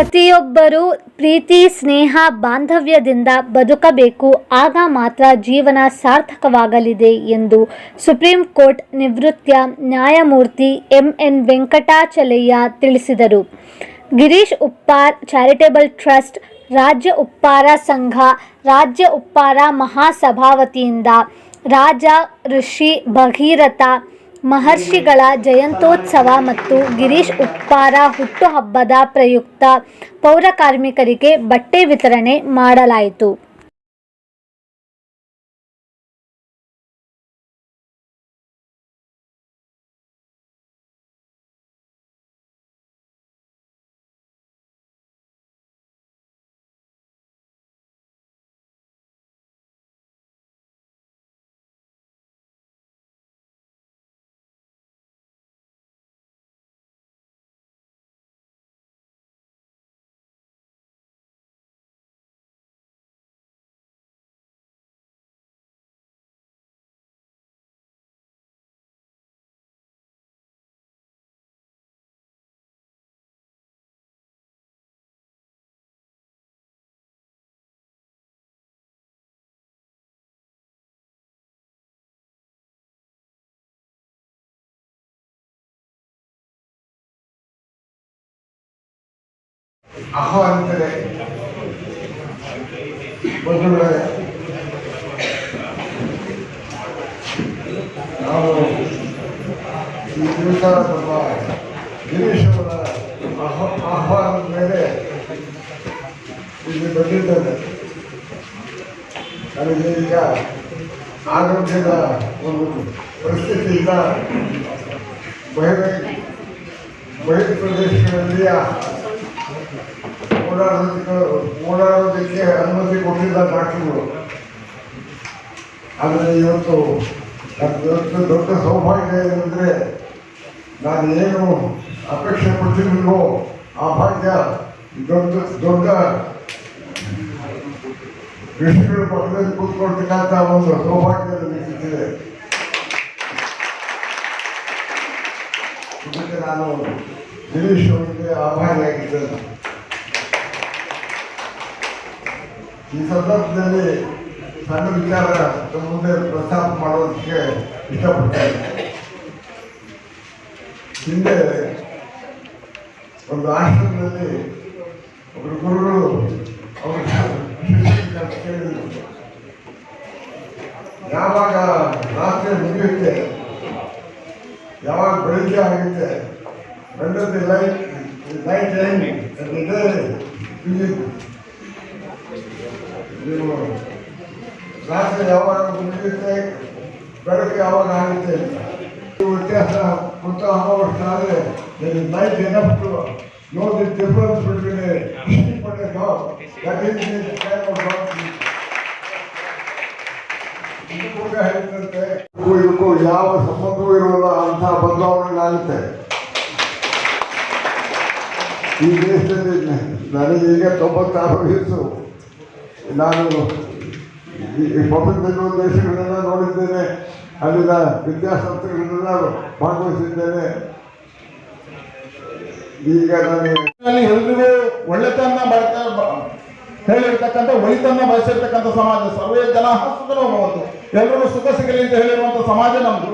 ಪ್ರತಿಯೊಬ್ಬರೂ ಪ್ರೀತಿ, ಸ್ನೇಹ, ಬಾಂಧವ್ಯದಿಂದ ಬದುಕಬೇಕು. ಆಗ ಮಾತ್ರ ಜೀವನ ಸಾರ್ಥಕವಾಗಲಿದೆ ಎಂದು ಸುಪ್ರೀಂ ಕೋರ್ಟ್ ನಿವೃತ್ತ ನ್ಯಾಯಮೂರ್ತಿ ಎಂಎನ್ ವೆಂಕಟಾಚಲಯ್ಯ ತಿಳಿಸಿದರು. ಗಿರೀಶ್ ಉಪ್ಪಾರ್ ಚಾರಿಟೇಬಲ್ ಟ್ರಸ್ಟ್, ರಾಜ್ಯ ಉಪ್ಪಾರ ಸಂಘ, ರಾಜ್ಯ ಉಪ್ಪಾರ ಮಹಾಸಭಾವತಿಯಿಂದ ರಾಜ ಋಷಿ ಭಗೀರಥ ಮಹರ್ಷಿಗಳ ಜಯಂತೋತ್ಸವ ಮತ್ತು ಗಿರೀಶ್ ಉಪ್ಪಾರ ಹುಟ್ಟುಹಬ್ಬದ ಪ್ರಯುಕ್ತ ಪೌರಕಾರ್ಮಿಕರಿಗೆ ಬಟ್ಟೆ ವಿತರಣೆ ಮಾಡಲಾಯಿತು. ಆಹ್ವಾನಿತರೆ ಬಂಧುಗಳೇ, ನಾವು ಈ ದಿವಸ ನಮ್ಮ ಗಿರೀಶ್ ಅವರ ಆಹ್ವಾ- ಆಹ್ವಾನದ ಮೇಲೆ ಇಲ್ಲಿ ಬಂದಿದ್ದೇನೆ. ನನಗೆ ಈಗ ಆರೋಗ್ಯದ ಒಂದು ಪರಿಸ್ಥಿತಿಯಿಂದ ಬಹಿರ್ ಬಹಿರ್ ಪ್ರದೇಶಗಳಲ್ಲಿ ಓಡಾಡೋದಕ್ಕೆ ಓಡಾಡೋದಕ್ಕೆ ಅನುಮತಿ ಕೊಟ್ಟಿಲ್ಲ ಡಾಕ್ಟರ್ಗಳು ಆದರೆ ಇವತ್ತು ಇವತ್ತು ದೊಡ್ಡ ಸೌಭಾಗ್ಯ ಏನಂದರೆ ನಾನು ಏನು ಅಪೇಕ್ಷೆ ಪಡ್ತಿರ್ಲಿಲ್ವೋ ಆ ಭಾಗ್ಯ ದೊಡ್ಡ ದೊಡ್ಡ ಋಷಿಗಳ ಪಕ್ಕದಲ್ಲಿ ಕೂತ್ಕೊಳ್ತಕ್ಕಂಥ ಒಂದು ಸೌಭಾಗ್ಯ ಸಿಕ್ಕಿದೆ. ಇದಕ್ಕೆ ನಾನು ದಿನೇಶ್ ಅವರಿಗೆ ಆಭಾರಿಯಾಗಿದ್ದೇನೆ ಈ ಸಂದರ್ಭದಲ್ಲಿ ಸಣ್ಣ ವಿಚಾರ ಮುಂದೆ ಪ್ರಸ್ತಾಪ ಮಾಡೋದಕ್ಕೆ ಇಷ್ಟಪಡ್ತೇನೆ. ಹಿಂದೆ ಒಂದು ಆಶ್ರಮದಲ್ಲಿ ಒಬ್ಬರು ಗುರುಗಳು ಅವರು ಕೇಳಿದರು. ಯಾವಾಗ ರಾತ್ರಿ ಮುಗಿಯುತ್ತೆ, ಯಾವಾಗ ಬೆಳಿಗ್ಗೆ ಆಗುತ್ತೆ ಬೆಳಗ್ಗೆ ಲೈಟ್ ಲೈಟ್ ಇದೆ ನೀವು ರಾತ್ರಿ ಯಾವಾಗ ಮುಗಿಯುತ್ತೆ ಬೆಳಗ್ಗೆ ಯಾವಾಗ ಆಗುತ್ತೆ ಅಂತ ಈ ವ್ಯತ್ಯಾಸ ಮತ್ತು ಅಮಾವಸ್ಯೆ ಆದರೆ light enough to know the difference between sheep and a dog that is the kind of dog ಇದು ಕೂಡ ಹೇಳ್ತಂತೆ ಇದಕ್ಕೂ ಇದಕ್ಕೂ ಯಾವ ಸಂಬಂಧವೂ ಇರೋಲ್ಲ ಅಂತ ಬದಲಾವಣೆಗಳಾಗುತ್ತೆ ಈ ದೇಶದಲ್ಲಿ ನನಗೆ ಈಗ ತೊಂಬತ್ತಾರು ವಯಸ್ಸು ನಾನು ಈ ಪ್ರಪಂಚದ ದೇಶಗಳನ್ನೆಲ್ಲ ನೋಡಿದ್ದೇನೆ. ಅಲ್ಲಿನ ವಿದ್ಯಾಸಂಸ್ಥೆಗಳನ್ನೆಲ್ಲ ಭಾಗವಹಿಸಿದ್ದೇನೆ. ಈಗ ನಾನು ಎಲ್ರಿಗೂ ಒಳ್ಳೆತನ ಮಾಡ್ತಾ ಹೇಳಿರ್ತಕ್ಕಂಥ ಒಳಿತನ್ನ ಬಯಸಿರ್ತಕ್ಕಂಥ ಸಮಾಜ, ಸರ್ವೇ ಜನ ಎಲ್ರಿಗೂ ಸುಖ ಸಿಗಲಿ ಅಂತ ಹೇಳಿರುವಂಥ ಸಮಾಜ ನಮ್ದು.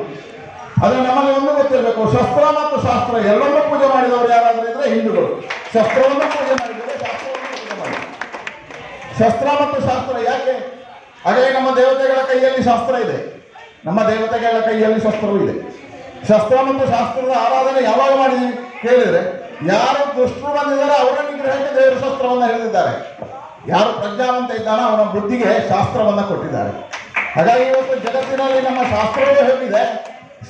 ಅದೇ ನಮ್ಮಲ್ಲಿ ಒಂದು ಗೊತ್ತಿರಬೇಕು, ಶಸ್ತ್ರ ಮತ್ತು ಶಾಸ್ತ್ರ, ಎರಡನ್ನೂ ಪೂಜೆ ಮಾಡಿದವರು ಯಾರಾದ್ರೂ ಇದ್ರೆ ಹಿಂದೂಗಳು. ಶಸ್ತ್ರವನ್ನು ಪೂಜೆ ಮಾಡಿ ಶಸ್ತ್ರ ಮತ್ತು ಶಾಸ್ತ್ರ ಯಾಕೆ? ಅದೇ ನಮ್ಮ ದೇವತೆಗಳ ಕೈಯಲ್ಲಿ ಶಾಸ್ತ್ರ ಇದೆ. ನಮ್ಮ ದೇವತೆಗಳ ಕೈಯಲ್ಲಿ ಶಸ್ತ್ರವೂ ಇದೆ. ಶಸ್ತ್ರ ಮತ್ತು ಶಾಸ್ತ್ರದ ಆರಾಧನೆ ಯಾವಾಗ ಮಾಡಿ ಕೇಳಿದರೆ, ಯಾರು ದುಷ್ಟರು ಬಂದಿದ್ದಾರೆ ಅವರ ನಿಗ್ರಹಕ್ಕೆ ದೇವರು ಶಸ್ತ್ರವನ್ನು ಹೇಳಿದ್ದಾರೆ. ಯಾರು ಪ್ರಜ್ಞಾವಂತ ಇದ್ದಾನೋ ಅವನ ಬುದ್ಧಿಗೆ ಶಾಸ್ತ್ರವನ್ನು ಕೊಟ್ಟಿದ್ದಾರೆ. ಹಾಗಾಗಿ ಇವತ್ತು ಜಗತ್ತಿನಲ್ಲಿ ನಮ್ಮ ಶಾಸ್ತ್ರವೂ ಹೇಗಿದೆ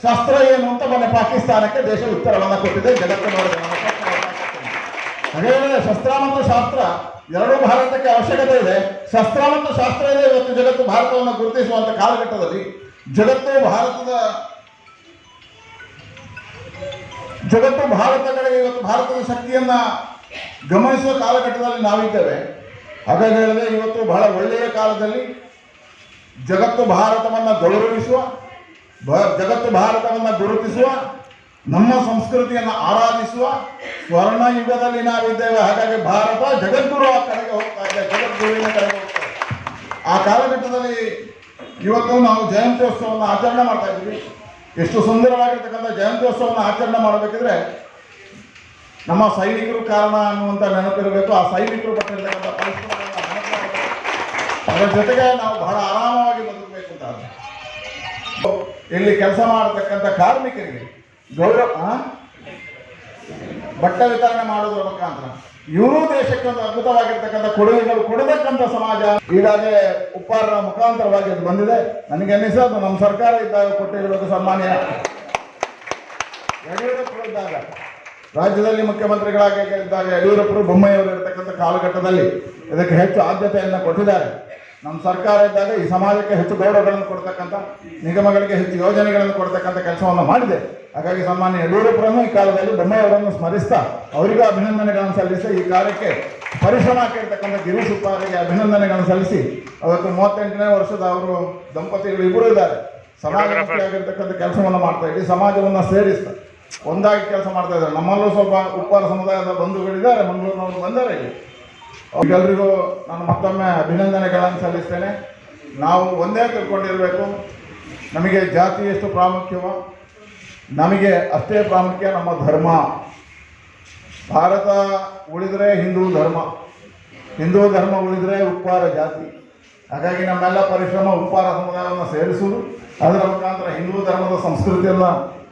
ಶಸ್ತ್ರ ಏನು ಅಂತ ಮೊನ್ನೆ ಪಾಕಿಸ್ತಾನಕ್ಕೆ ದೇಶ ಉತ್ತರವನ್ನು ಕೊಟ್ಟಿದೆ, ಜಗತ್ತು ಕೊಟ್ಟಿದೆ. ಶಸ್ತ್ರ ಮತ್ತು ಶಾಸ್ತ್ರ ಎರಡೂ ಭಾರತಕ್ಕೆ ಅವಶ್ಯಕತೆ ಇದೆ. ಶಸ್ತ್ರ ಮತ್ತು ಶಾಸ್ತ್ರ ಇದೆ. ಇವತ್ತು ಜಗತ್ತು ಭಾರತವನ್ನು ಗುರುತಿಸುವಂತ ಕಾಲಘಟ್ಟದಲ್ಲಿ ಜಗತ್ತು ಭಾರತದ ಜಗತ್ತು ಭಾರತ ಕಡೆಗೆ ಇವತ್ತು ಭಾರತದ ಶಕ್ತಿಯನ್ನ ಗಮನಿಸುವ ಕಾಲಘಟ್ಟದಲ್ಲಿ ನಾವಿದ್ದೇವೆ. ಹಾಗಾಗಿ ಹೇಳಿದ್ರೆ ಇವತ್ತು ಬಹಳ ಒಳ್ಳೆಯ ಕಾಲದಲ್ಲಿ ಜಗತ್ತು ಭಾರತವನ್ನು ಗೌರವಿಸುವ ಜಗತ್ತು ಭಾರತವನ್ನು ಗುರುತಿಸುವ ನಮ್ಮ ಸಂಸ್ಕೃತಿಯನ್ನು ಆರಾಧಿಸುವ ಸ್ವರ್ಣ ಯುಗದಲ್ಲಿ ನಾವಿದ್ದೇವೆ. ಹಾಗಾಗಿ ಭಾರತ ಜಗದ್ಗುರು ಆ ಕಡೆಗೆ ಹೋಗ್ತಾ ಇದೆ. ಜಗದ್ಗುರುವಿನ ಕಡೆಗೆ ಹೋಗ್ತಾ ಇದೆ. ಆ ಕಾಲಘಟ್ಟದಲ್ಲಿ ಇವತ್ತು ನಾವು ಜಯಂತ್ಯೋತ್ಸವವನ್ನು ಆಚರಣೆ ಮಾಡ್ತಾ ಇದ್ದೀವಿ. ಎಷ್ಟು ಸುಂದರವಾಗಿರ್ತಕ್ಕಂಥ ಜಯಂತ್ಯೋತ್ಸವವನ್ನು ಆಚರಣೆ ಮಾಡಬೇಕಿದ್ರೆ ನಮ್ಮ ಸೈನಿಕರು ಕಾರಣ ಅನ್ನುವಂಥ ನೆನಪಿರಬೇಕು. ಆ ಸೈನಿಕರು ಪಟ್ಟಿರ್ತಕ್ಕಂಥ ಅದರ ಜೊತೆಗೆ ನಾವು ಬಹಳ ಆರಾಮವಾಗಿ ಬದುಕಬೇಕು ಅಂತ. ಇಲ್ಲಿ ಕೆಲಸ ಮಾಡತಕ್ಕಂಥ ಕಾರ್ಮಿಕರಿಗೆ ಗೌರವ ಬಟ್ಟ ವಿತರಣೆ ಮಾಡೋದ್ರ ಮುಖಾಂತರ. ಇವರು ದೇಶಕ್ಕೆ ಒಂದು ಅದ್ಭುತವಾಗಿರ್ತಕ್ಕಂಥ ಕೊಡುಗೆಗಳು ಕೊಡಬೇಕಂತ ಸಮಾಜ. ಈಗಾಗಲೇ ಉಪ್ಪಾರರ ಮುಖಾಂತರವಾಗಿ ಅದು ಬಂದಿದೆ. ನನಗೆ ಅನ್ನಿಸೋದು ನಮ್ಮ ಸರ್ಕಾರ ಇದ್ದಾಗ ಕೊಟ್ಟಿರೋದು ಸನ್ಮಾನ್ಯ ಯಡಿಯೂರಪ್ಪರು ಇದ್ದಾಗ. ರಾಜ್ಯದಲ್ಲಿ ಮುಖ್ಯಮಂತ್ರಿಗಳಾಗಿ ಇದ್ದಾಗ ಯಡಿಯೂರಪ್ಪರು ಬೊಮ್ಮೆಯವರು ಇರತಕ್ಕಂಥ ಕಾಲಘಟ್ಟದಲ್ಲಿ ಇದಕ್ಕೆ ಹೆಚ್ಚು ಆದ್ಯತೆಯನ್ನು ಕೊಟ್ಟಿದ್ದಾರೆ. ನಮ್ಮ ಸರ್ಕಾರ ಇದ್ದಾಗ ಈ ಸಮಾಜಕ್ಕೆ ಹೆಚ್ಚು ಗೌರವಗಳನ್ನು ಕೊಡ್ತಕ್ಕಂಥ ನಿಗಮಗಳಿಗೆ ಹೆಚ್ಚು ಯೋಜನೆಗಳನ್ನು ಕೊಡ್ತಕ್ಕಂಥ ಕೆಲಸವನ್ನು ಮಾಡಿದೆ. ಹಾಗಾಗಿ ಸನ್ಮಾನ್ಯ ಯಡಿಯೂರಪ್ಪರನ್ನು ಈ ಕಾಲದಲ್ಲಿ ಬೊಮ್ಮೆಯವರನ್ನು ಸ್ಮರಿಸ್ತಾ ಅವರಿಗೂ ಅಭಿನಂದನೆಗಳನ್ನು ಸಲ್ಲಿಸಿ ಈ ಕಾರ್ಯಕ್ಕೆ ಪರಿಶ್ರಮ ಹಾಕಿರ್ತಕ್ಕಂಥ ಗಿರೀಶ್ ಉಪ್ಪಾರಿಗೆ ಅಭಿನಂದನೆಗಳನ್ನು ಸಲ್ಲಿಸಿ ಅವತ್ತು ಮೂವತ್ತೆಂಟನೇ ವರ್ಷದ ಅವರು ದಂಪತಿಗಳು ಇಬ್ಬರು ಇದ್ದಾರೆ. ಸಮಾಜಮುಖಿಯಾಗಿರ್ತಕ್ಕಂಥ ಕೆಲಸವನ್ನು ಮಾಡ್ತಾ ಇದ್ದೀವಿ ಸಮಾಜವನ್ನು ಸೇರಿಸ್ತಾ ಒಂದಾಗಿ ಕೆಲಸ ಮಾಡ್ತಾ ಇದ್ದಾರೆ. ನಮ್ಮಲ್ಲೂ ಸ್ವಲ್ಪ ಉಪ್ಪಾರ ಸಮುದಾಯದ ಬಂಧುಗಳಿದ್ದಾರೆ ಮಂಗಳೂರಿನವರು ಬಂದರೆ ಇಲ್ಲಿ. ಅವ್ರಿಗೆಲ್ರಿಗೂ ನಾನು ಮತ್ತೊಮ್ಮೆ ಅಭಿನಂದನೆಗಳನ್ನು ಸಲ್ಲಿಸ್ತೇನೆ. ನಾವು ಒಂದೇ ತಿಳ್ಕೊಂಡಿರಬೇಕು, ನಮಗೆ ಜಾತಿ ಎಷ್ಟು ಪ್ರಾಮುಖ್ಯವೋ, ನಮಗೆ ಅಷ್ಟೇ ಪ್ರಾಮುಖ್ಯ ನಮ್ಮ ಧರ್ಮ. ಭಾರತ ಉಳಿದರೆ ಹಿಂದೂ ಧರ್ಮ ಹಿಂದೂ ಧರ್ಮ ಉಳಿದರೆ ಉಪ್ಪಾರ ಜಾತಿ. ಹಾಗಾಗಿ ನಮ್ಮೆಲ್ಲ ಪರಿಶ್ರಮ ಉಪ್ಪಾರ ಸಮುದಾಯವನ್ನು ಸೇರಿಸುವುದು, ಅದರ ಮುಖಾಂತರ ಹಿಂದೂ ಧರ್ಮದ ಸಂಸ್ಕೃತಿಯನ್ನು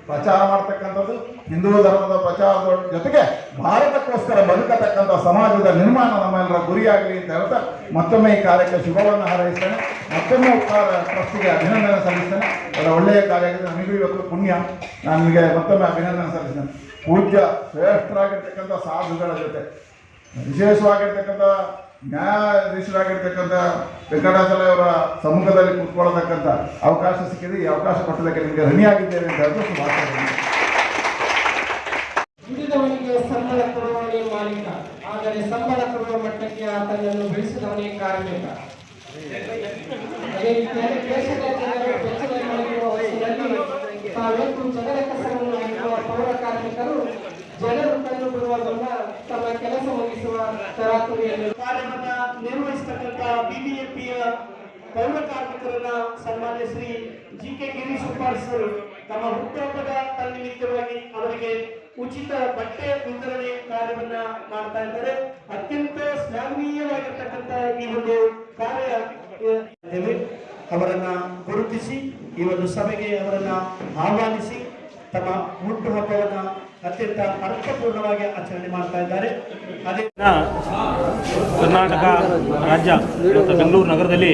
ಪ್ರಚಾರ ಮಾಡ್ತಕ್ಕಂಥದ್ದು, ಹಿಂದೂ ಧರ್ಮದ ಪ್ರಚಾರದ ಜೊತೆಗೆ ಭಾರತಕ್ಕೋಸ್ಕರ ಬದುಕತಕ್ಕಂಥ ಸಮಾಜದ ನಿರ್ಮಾಣ ನಮ್ಮೆಲ್ಲರ ಗುರಿಯಾಗಲಿ ಅಂತ ಹೇಳ್ತಾ ಮತ್ತೊಮ್ಮೆ ಈ ಕಾರ್ಯಕ್ಕೆ ಶುಭವನ್ನು ಹಾರೈಸ್ತೇನೆ. ಮತ್ತೊಮ್ಮೆ ಉಪಕಾರ ಟ್ರಸ್ಟಿಗೆ ಅಭಿನಂದನೆ ಸಲ್ಲಿಸ್ತೇನೆ. ಅದರ ಒಳ್ಳೆಯ ಕಾರ್ಯಕ್ಕೆ ನನಗೂ ಇವತ್ತು ಪುಣ್ಯ. ನಾನು ನಿಮಗೆ ಮತ್ತೊಮ್ಮೆ ಅಭಿನಂದನೆ ಸಲ್ಲಿಸ್ತೇನೆ. ಪೂಜ್ಯ ಶ್ರೇಷ್ಠರಾಗಿರ್ತಕ್ಕಂಥ ಸಾಧುಗಳ ಜೊತೆ, ವಿಶೇಷವಾಗಿರ್ತಕ್ಕಂಥ ನ್ಯಾಯಾಧೀಶರಾಗಿರ್ತಕ್ಕಂಥ ವೆಂಕಟಾಚಲ ಅವರ ಸಮ್ಮುಖದಲ್ಲಿ ಕೂತ್ಕೊಳ್ಳತಕ್ಕಂಥ ಅವಕಾಶ ಸಿಕ್ಕಿದೆ. ಈ ಅವಕಾಶ ಕೊಟ್ಟದಕ್ಕೆ ನಿಮಗೆ ಋಣಿಯಾಗಿದ್ದೇನೆ ಅಂತ ಹೇಳಿದ್ರು ಶುಭಾಶಯಗಳು ದುಡಿದವನಿಗೆ ಸಂಬಳ ಮಾಲೀಕ ಆದರೆ ಸಂಬಳ ಕೊಡುವ ಮಟ್ಟಕ್ಕೆ ಆತನನ್ನು ಬೆಳೆಸಿದವನೇ ಪೌರ ಕಾರ್ಮಿಕರು ಜನರು ಕಂಡು ಬರುವ ತಮ್ಮ ಕೆಲಸ ಮುಗಿಸುವ ತರಾತುರಿಯಲ್ಲಿ ಕಾರ್ಯವನ್ನು ನಿರ್ವಹಿಸತಕ್ಕಂತ ಬಿಬಿಎಂಪಿಯ ಪೌರ ಕಾರ್ಮಿಕರನ್ನ ಸನ್ಮಾನ್ಯ ಶ್ರೀ ಜಿ ಕೆ ಗಿರೀಶ್ ಉಪಾಸರು ಸರ್ ತಮ್ಮ ಹುಟ್ಟುಹಬ್ಬದ ತನ್ನಿಮಿತ್ತವಾಗಿ ಅವರಿಗೆ ಉಚಿತ ಬಟ್ಟೆ ವಿತರಣೆ ಕಾರ್ಯವನ್ನ ಮಾಡ್ತಾ ಇದ್ದಾರೆ ಅತ್ಯಂತ ಶ್ಲಾಘನೀಯವಾಗಿರ್ತಕ್ಕಂತ ಈ ಒಂದು ಕಾರ್ಯ ಅವರನ್ನ ಗುರುತಿಸಿ, ಈ ಒಂದು ಸಭೆಗೆ ಅವರನ್ನ ಆಹ್ವಾನಿಸಿ, ತಮ್ಮ ಹುಟ್ಟುಹಬ್ಬವನ್ನ ಅತ್ಯಂತ ಅರ್ಥಪೂರ್ಣವಾಗಿ ಆಚರಣೆ ಮಾಡ್ತಾ ಇದ್ದಾರೆ. ಅದೇ ಕರ್ನಾಟಕ ರಾಜ್ಯ ಮತ್ತು ಬೆಂಗಳೂರು ನಗರದಲ್ಲಿ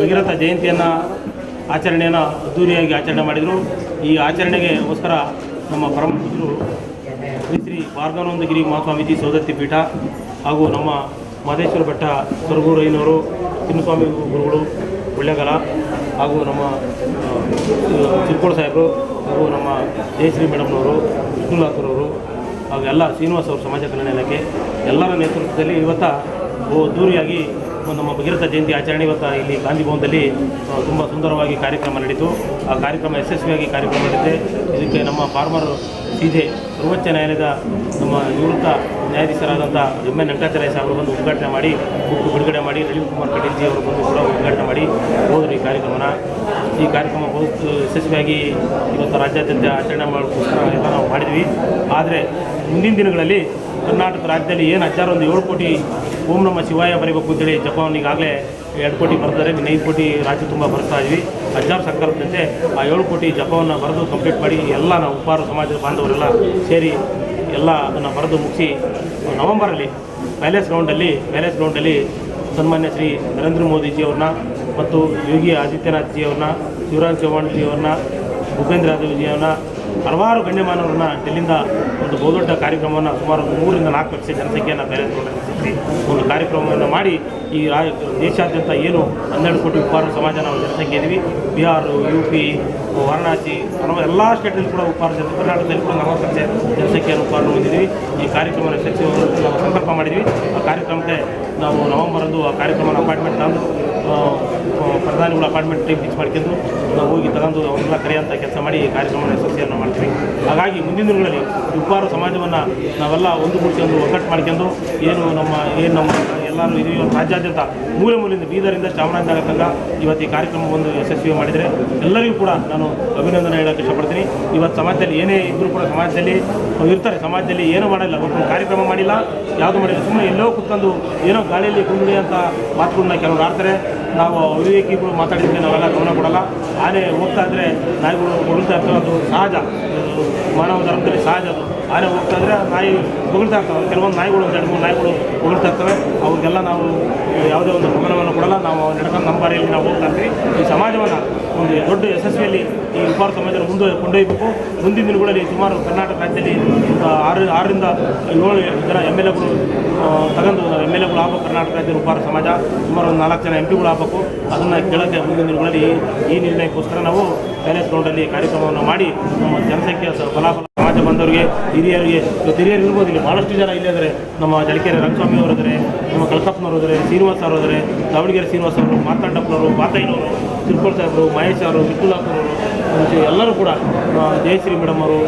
ಭಗೀರಥ ಜಯಂತಿಯನ್ನು ಆಚರಣೆಯನ್ನು ಅದ್ದೂರಿಯಾಗಿ ಆಚರಣೆ ಮಾಡಿದರು. ಈ ಆಚರಣೆಗೆ ಗೋಸ್ಕರ ನಮ್ಮ ಪರಮಪುತ್ರರು ಶ್ರೀ ಶ್ರೀ ಭಾರ್ಗವನಂದಗಿರಿ ಮಹಾಸ್ವಾಮೀಜಿ ಸೌದತ್ತಿ ಪೀಠ ಹಾಗೂ ನಮ್ಮ ಮಹದೇಶ್ವರ ಭಟ್ಟ ಸ್ವರ್ಗೂರಯ್ಯನವರು ಚಿನ್ನಸ್ವಾಮಿ ಗುರುಗಳು, ಒಳ್ಳೆಗಾಲ ಹಾಗೂ ನಮ್ಮ ಚಿರ್ಕೋಳ ಸಾಹೇಬರು ಹಾಗೂ ನಮ್ಮ ಜಯಶ್ರೀ ಮೇಡಮ್ನವರು ವಿಷ್ಣುಲಾಕರವರು ಹಾಗೂ ಎಲ್ಲ ಶ್ರೀನಿವಾಸ ಅವರು ಸಮಾಜ ಕಲ್ಯಾಣ ಇಲಾಖೆ, ಎಲ್ಲರ ನೇತೃತ್ವದಲ್ಲಿ ಇವತ್ತ ದೂರಿಯಾಗಿ ನಮ್ಮ ಭಗೀರಥ ಜಯಂತಿ ಆಚರಣೆ ಇವತ್ತು ಇಲ್ಲಿ ಗಾಂಧಿ ಭವನದಲ್ಲಿ ತುಂಬ ಸುಂದರವಾಗಿ ಕಾರ್ಯಕ್ರಮ ನಡೀತು. ಆ ಕಾರ್ಯಕ್ರಮ ಯಶಸ್ವಿಯಾಗಿ ಕಾರ್ಯಕ್ರಮ ನಡೆದಿದೆ ಇದಕ್ಕೆ ನಮ್ಮ ಫಾರ್ಮರ್ ಸೀದೆ ಸರ್ವೋಚ್ಚ ನ್ಯಾಯಾಲಯದ ನಮ್ಮ ನಿವೃತ್ತ ನ್ಯಾಯಾಧೀಶರಾದಂಥ ಎಂ ಎನ್ ವೆಂಕಟಾಚಾರ್ಯ ಸಾಹೇಬರು ಬಂದು ಉದ್ಘಾಟನೆ ಮಾಡಿ ಬುಕ್ ಬಿಡುಗಡೆ ಮಾಡಿ ನಳಿನ್ ಕುಮಾರ್ ಕಟೀಲ್ಜಿ ಅವರು ಬಂದು ಕೂಡ ಉದ್ಘಾಟನೆ ಮಾಡಿ, ಹೋದರು ಈ ಕಾರ್ಯಕ್ರಮನ. ಈ ಕಾರ್ಯಕ್ರಮ ಬಹು ಯಶಸ್ವಿಯಾಗಿ ಇವತ್ತು ರಾಜ್ಯಾದ್ಯಂತ ಆಚರಣೆ ಮಾಡೋಕ್ಕೋಸ್ಕರ ಎಲ್ಲ ನಾವು ಮಾಡಿದ್ವಿ. ಆದರೆ ಮುಂದಿನ ದಿನಗಳಲ್ಲಿ ಕರ್ನಾಟಕ ರಾಜ್ಯದಲ್ಲಿ ಏನು ಹಚ್ಚಾರ ಒಂದು ಏಳು ಕೋಟಿ ಓಂ ನಮ್ಮ ಶಿವಾಯ ಬರೀಬೇಕು ಅಂತೇಳಿ ಜಪಾನ್ ಈಗಾಗಲೇ ಎರಡು ಕೋಟಿ ಬರ್ತಾರೆ. ಇನ್ನು ಐದು ಕೋಟಿ ರಾಜ್ಯ ತುಂಬ ಬರ್ತಾ ಇದ್ವಿ. ಹಜಾರ್ ಸಂಕಲ್ಪದಂತೆ ಆ ಏಳು ಕೋಟಿ ಜಪವನ್ನು ಬರೆದು ಕಂಪ್ಲೀಟ್ ಮಾಡಿ ಎಲ್ಲ ನಾವು ಉಪಾರ ಸಮಾಜದ ಬಾಂಧವರೆಲ್ಲ ಸೇರಿ ಎಲ್ಲ ಅದನ್ನು ಬರೆದು ಮುಗಿಸಿ ನವೆಂಬರಲ್ಲಿ ಪ್ಯಾಲೇಸ್ ಗ್ರೌಂಡಲ್ಲಿ ಪ್ಯಾಲೇಸ್ ಗ್ರೌಂಡಲ್ಲಿ ಸನ್ಮಾನ್ಯ ಶ್ರೀ ನರೇಂದ್ರ ಮೋದಿಜಿಯವ್ರನ್ನ ಮತ್ತು ಯೋಗಿ ಆದಿತ್ಯನಾಥ್ ಜಿಯವ್ರನ್ನ ಶಿವರಾಜ್ ಚೌಹಾಣ್ ಜಿಯವ್ರನ್ನ ಭೂಪೇಂದ್ರ ಯಾದವ್ಜಿಯವ್ರನ್ನ ಹಲವಾರು ಗಣ್ಯಮಾನವರನ್ನ ಇಲ್ಲಿಂದ ಒಂದು ಬಹುದೊಡ್ಡ ಕಾರ್ಯಕ್ರಮವನ್ನು ಸುಮಾರು ಮೂರರಿಂದ ನಾಲ್ಕು ಲಕ್ಷ ಜನಸಂಖ್ಯೆಯನ್ನು ಬೇರೆ ಒಂದು ಕಾರ್ಯಕ್ರಮವನ್ನು ಮಾಡಿ ಈ ರಾಜ ದೇಶಾದ್ಯಂತ ಏನು ಹನ್ನೆರಡು ಕೋಟಿ ಉಪ್ಪಾರ ಸಮಾಜ ನಾವು ಜನಸಂಖ್ಯೆ ಇದ್ದೀವಿ ಬಿಹಾರ ಯು ಪಿ ವಾರಣಾಸಿ ಹಲವು ಎಲ್ಲ ಸ್ಟೇಟಲ್ಲಿ ಕೂಡ ಉಪ್ಪಾರ ಜನ, ಕರ್ನಾಟಕದಲ್ಲಿ ಕೂಡ ನಲವತ್ತು ಲಕ್ಷ ಜನಸಂಖ್ಯೆಯನ್ನು ಉಪ್ಪಾರ ಹೊಂದಿದ್ದೀವಿ. ಈ ಕಾರ್ಯಕ್ರಮ ಯಶಸ್ವಿ ನಾವು ಸಂಕಲ್ಪ ಮಾಡಿದ್ವಿ ಆ ಕಾರ್ಯಕ್ರಮಕ್ಕೆ ನಾವು ನವಂಬರಂದು ಆ ಕಾರ್ಯಕ್ರಮನ ಅಪಾಯಿಂಟ್ಮೆಂಟ್ ತಂದು ಪ್ರಧಾನಿಗಳ ಅಪಾಯಿಂಟ್ಮೆಂಟ್ ಟೈಮ್ ಫಿಕ್ಸ್ ಮಾಡ್ಕೊಂಡು ನಾವು ಹೋಗಿ ತಗೊಂಡು ಅವರೆಲ್ಲ ಕರೆಯುವಂಥ ಕೆಲಸ ಮಾಡಿ ಈ ಕಾರ್ಯಕ್ರಮನ ಯಶಸ್ವಿಯನ್ನು ಮಾಡ್ತೀವಿ. ಹಾಗಾಗಿ ಮುಂದಿನ ದಿನಗಳಲ್ಲಿ ಉಪ್ಪಾರ ಸಮಾಜವನ್ನು ನಾವೆಲ್ಲ ಒಂದುಗೂಡಿಸಿಕೊಂಡು ಒಂದು ಒಗ್ಗಟ್ಟು ಮಾಡ್ಕೊಂಡು ಏನು ನಮ್ಮ ಏನು ನಮ್ಮ ಎಲ್ಲರೂ ಇದು ಇವತ್ತು ರಾಜ್ಯಾದ್ಯಂತ ಮೂಲೆ ಮೂಲೆಯಿಂದ ಬೀದರಿಂದ ಚಾಮರಾಜನಗರ ತನಕ ಇವತ್ತು ಈ ಕಾರ್ಯಕ್ರಮ ಒಂದು ಯಶಸ್ವಿ ಮಾಡಿದರೆ ಎಲ್ಲರಿಗೂ ಕೂಡ ನಾನು ಅಭಿನಂದನೆ ಹೇಳೋಕ್ಕೆ ಇಷ್ಟಪಡ್ತೀನಿ. ಇವತ್ತು ಸಮಾಜದಲ್ಲಿ ಏನೇ ಇದ್ದರೂ ಕೂಡ ಸಮಾಜದಲ್ಲಿ ಇರ್ತಾರೆ. ಸಮಾಜದಲ್ಲಿ ಏನೂ ಮಾಡಿಲ್ಲ. ಒಬ್ಬರು ಕಾರ್ಯಕ್ರಮ ಮಾಡಿಲ್ಲ, ಯಾವುದು ಮಾಡಿಲ್ಲ. ಸುಮ್ಮನೆ ಎಲ್ಲೋ ಕುತ್ಕೊಂಡು ಏನೋ ಗಾಳಿಯಲ್ಲಿ ಗುಂಡಿ ಅಂತ ಮಾತುಗಳನ್ನ ಕೆಲವರು ಆಡ್ತಾರೆ. ನಾವು ಅವಿವೇಕಿಗಳು ಮಾತಾಡಿದ್ರೆ ನಾವೆಲ್ಲ ಗಮನ ಕೊಡಲ್ಲ. ಆನೆ ಹೋಗ್ತಾ ಇದ್ರೆ ನಾಯಿಗಳು ಹೊಗಳ್ತಾ ಇರ್ತವೆ, ಅದು ಸಹಜ. ಮಾನವ ಧರ್ಮದಲ್ಲಿ ಸಹಜ ಅದು. ಆನೆ ಹೋಗ್ತಾ ಇದ್ರೆ ನಾಯಿ ಉಗುಳ್ತಾ ಇರ್ತವೆ. ಕೆಲವೊಂದು ನಾಯಿಗಳು ಎರಡು ಮೂರು ನಾಯಿಗಳು ಇರ್ತವೆ ಅವ್ರಿಗೆಲ್ಲ ನಾವು ಯಾವುದೇ ಒಂದು ಗಮನವನ್ನು ಕೊಡಲ್ಲ. ನಾವು ನಡ್ಕೊಂಡು ನಮ್ಮ ಬಾರಿಯಲ್ಲಿ ನಾವು ಹೋಗ್ತಾ ಇರ್ತೀವಿ ಈ ಸಮಾಜವನ್ನು ಒಂದು ದೊಡ್ಡ ಯಶಸ್ವಿಯಲ್ಲಿ ಈ ಉಪಾರ ಸಮಾಜವನ್ನು ಮುಂದೆ ಕೊಂಡೊಯ್ಯಬೇಕು. ಮುಂದಿನ ದಿನಗಳಲ್ಲಿ ಸುಮಾರು ಕರ್ನಾಟಕ ರಾಜ್ಯದಲ್ಲಿ ಆರು, ಆರರಿಂದ ಏಳು ಜನ ಎಂ ಎಲ್ ಎಗಳು ತಗೊಂಡು ಎಂ ಎಲ್ ಎಗಳು ಆಗಬೇಕು. ಕರ್ನಾಟಕ ರಾಜ್ಯದ ಉಪಾರ ಸಮಾಜ. ಸುಮಾರು ಒಂದು ನಾಲ್ಕು ಜನ ಎಂ ಪಿಗಳು ಆಗಬೇಕು. ಅದನ್ನು ಕೇಳೋಕ್ಕೆ ಮುಂದಿನ ದಿನಗಳಲ್ಲಿ ಈ ನಿರ್ಣಯಕ್ಕೋಸ್ಕರ ನಾವು ಪ್ಯಾಲೇಸ್ ಗ್ರೌಂಡಲ್ಲಿ ಕಾರ್ಯಕ್ರಮವನ್ನು ಮಾಡಿ ನಮ್ಮ ಜನಸಂಖ್ಯೆ ಸ- ಫಲಾಫಲ ಸಮಾಜ ಬಂದವರಿಗೆ, ಹಿರಿಯರಿಗೆ, ಇವತ್ತು ಹಿರಿಯರು ಇರ್ಬೋದು, ಇಲ್ಲಿ ಭಾಳಷ್ಟು ಜನ ಇಲ್ಲೇ ಇದ್ದಾರೆ ನಮ್ಮ ಜಲಕೆರೆ ರಂಗಸ್ವಾಮಿ ಅವರು ಇದ್ದಾರೆ ನಮ್ಮ ಕಳಸಪ್ಪನವರು ಶ್ರೀನಿವಾಸ್ ಅವರು ಇದ್ದಾರೆ ದಾವಣಗೆರೆ ಶ್ರೀನಿವಾಸ್ ಅವರು ಮಾತಾಡಪ್ಪನವರು ಬಾತಯ್ಯನವರು ತಿರುಪತಿ ಸಾಹೇಬರು ಮಹೇಶ್ ಅವರು ವಿಪುಲಾಪುರವರು ಅವರು ಎಲ್ಲರೂ ಕೂಡ ಜಯಶ್ರೀ ಮೇಡಮ್ ಅವರು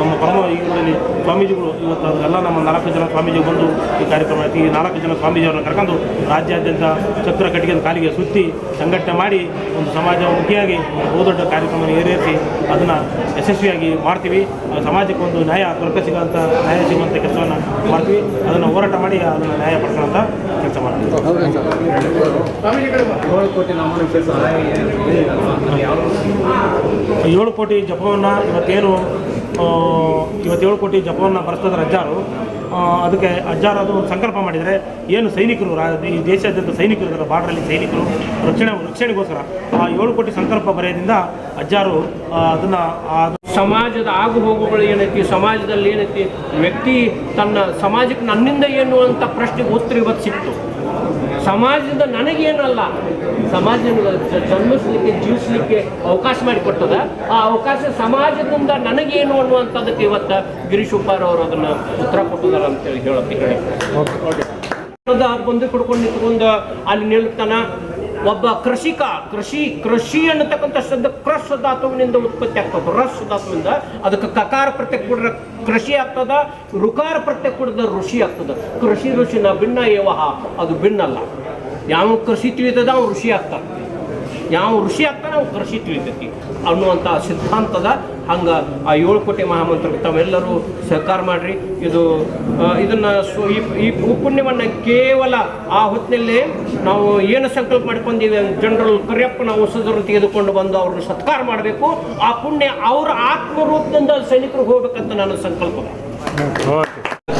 ನಮ್ಮ ಪರಮ ಈಗಲ್ಲಿ ಸ್ವಾಮೀಜಿಗಳು ಇವತ್ತು ಎಲ್ಲ ನಮ್ಮ ನಾಲ್ಕು ಜನ ಸ್ವಾಮೀಜಿ ಬಂದು ಈ ಕಾರ್ಯಕ್ರಮ ಈ ನಾಲ್ಕು ಜನ ಸ್ವಾಮೀಜಿಯವರನ್ನು ಕರ್ಕೊಂಡು ರಾಜ್ಯಾದ್ಯಂತ ಚಕ್ರ ಕಟ್ಟಿಗೆ ಕಾಲಿಗೆ ಸುತ್ತಿ ಸಂಘಟನೆ ಮಾಡಿ ಒಂದು ಸಮಾಜಮುಖಿಯಾಗಿ ಬಹು ದೊಡ್ಡ ಕಾರ್ಯಕ್ರಮ ಏರೇರಿಸಿ ಅದನ್ನು ಯಶಸ್ವಿಯಾಗಿ ಮಾಡ್ತೀವಿ. ಸಮಾಜಕ್ಕೆ ಒಂದು ನ್ಯಾಯ ದೊರಕ ಸಿಗೋಂಥ ನ್ಯಾಯ ಸಿಗುವಂಥ ಕೆಲಸವನ್ನು ಮಾಡ್ತೀವಿ. ಅದನ್ನು ಹೋರಾಟ ಮಾಡಿ ಅದನ್ನು ನ್ಯಾಯ ಪಡ್ಕೊಳ್ಳೋಂಥ ಕೆಲಸ ಮಾಡ್ತೀವಿ. ಏಳು ಕೋಟಿ ಜಪವನ್ನು ಇವತ್ತೇನು ಇವತ್ತೇಳು ಕೋಟಿ ಜಪವನ್ನು ಬರೆಸ್ತದ ಅಜ್ಜಾರು. ಅದಕ್ಕೆ ಅಜ್ಜಾರು ಅದು ಒಂದು ಸಂಕಲ್ಪ ಮಾಡಿದರೆ, ಏನು ಸೈನಿಕರು ಈ ದೇಶಾದ್ಯಂತ ಸೈನಿಕರು ಇದ್ದಾರೆ, ಬಾರ್ಡ್ರಲ್ಲಿ ಸೈನಿಕರು, ರಕ್ಷಣೆ, ರಕ್ಷಣೆಗೋಸ್ಕರ ಆ ಏಳು ಕೋಟಿ ಸಂಕಲ್ಪ ಬರೆಯೋದ್ರಿಂದ ಅಜ್ಜಾರು ಅದನ್ನು ಸಮಾಜದ ಆಗು ಹೋಗುಗಳು ಏನೈತಿ ಸಮಾಜದಲ್ಲಿ ಏನೈತಿ ವ್ಯಕ್ತಿ ತನ್ನ ಸಮಾಜಕ್ಕೆ ನನ್ನಿಂದ ಏನು ಅಂತ ಪ್ರಶ್ನೆಗೆ ಉತ್ತರ ಇವತ್ತು ಸಿಕ್ತು. ಸಮಾಜದಿಂದ ನನಗೇನಲ್ಲ ಸಮಾಜ ಜನ್ಮಿಸ್ಲಿಕ್ಕೆ ಜೀವಿಸ್ಲಿಕ್ಕೆ ಅವಕಾಶ ಮಾಡಿಕೊಟ್ಟದ ಆ ಅವಕಾಶ ಸಮಾಜದಿಂದ ನನಗೇನು ಅನ್ನುವಂಥದ್ದಕ್ಕೆ ಇವತ್ತು ಗಿರೀಶ್ ಉಪ್ಪಾರ ಅವರು ಅದನ್ನು ಉತ್ತರ ಕೊಟ್ಟಿದ್ದಾರೆ ಅಂತೇಳಿ ಹೇಳಕ್ಕೆ ಹೇಳಿ. ಬಂದು ಕುಡ್ಕೊಂಡು ನಿಂತ್ಕೊಂಡು ಅಲ್ಲಿ ನಿಲ್ತಾನ ಒಬ್ಬ ಕೃಷಿಕ, ಕೃಷಿ ಕೃಷಿ ಅನ್ನತಕ್ಕಂಥ ಶಬ್ದ ಕ್ರಶ್ ಧಾತುವಿನಿಂದ ಉತ್ಪತ್ತಿ ಆಗ್ತದೆ. ರಸ್ ಧಾತುವಿಂದ. ಅದಕ್ಕೆ ಕಕಾರ ಪ್ರತ್ಯಕ್ ಕೊಡ್ರೆ ಕೃಷಿ ಆಗ್ತದ, ಋಕಾರ ಪ್ರತ್ಯಕ್ ಕೊಡದ ಋಷಿ ಆಗ್ತದ. ಕೃಷಿ ಋಷಿನ ಭಿನ್ನ ಏವಹ, ಅದು ಭಿನ್ನಲ್ಲ ಯಾವ ಕೃಷಿ ತಿಳಿತದ ಅವ್ನು ಋಷಿ ಆಗ್ತಾನೆ ಯಾವ ಋಷಿ ಆಗ್ತಾನೆ ಅವ್ನು ಕೃಷಿ ತಿಳಿತೈತಿ. ಅನ್ನುವಂಥ ಸಿದ್ಧಾಂತದ ಹಂಗೆ ಆ ಏಳು ಕೋಟಿ ಮಹಾಮಂತ್ರಕ್ಕೆ ತಾವೆಲ್ಲರೂ ಸಹಕಾರ ಮಾಡಿರಿ. ಇದು ಇದನ್ನು ಸು, ಈ ಪುಣ್ಯವನ್ನು ಕೇವಲ ಆ ಹೊತ್ತಿನಲ್ಲಿ ನಾವು ಏನು ಸಂಕಲ್ಪ ಮಾಡ್ಕೊಂಡಿದ್ದೀವಿ ಜನರಲ್ ಕರಿಯಪ್ಪನ ಔಷಧರು ತೆಗೆದುಕೊಂಡು ಬಂದು ಅವ್ರನ್ನ ಸತ್ಕಾರ ಮಾಡಬೇಕು. ಆ ಪುಣ್ಯ ಅವರ ಆತ್ಮರೂಪದಿಂದ ಸೈನಿಕರು ಹೋಗ್ಬೇಕಂತ ನಾನು ಸಂಕಲ್ಪ.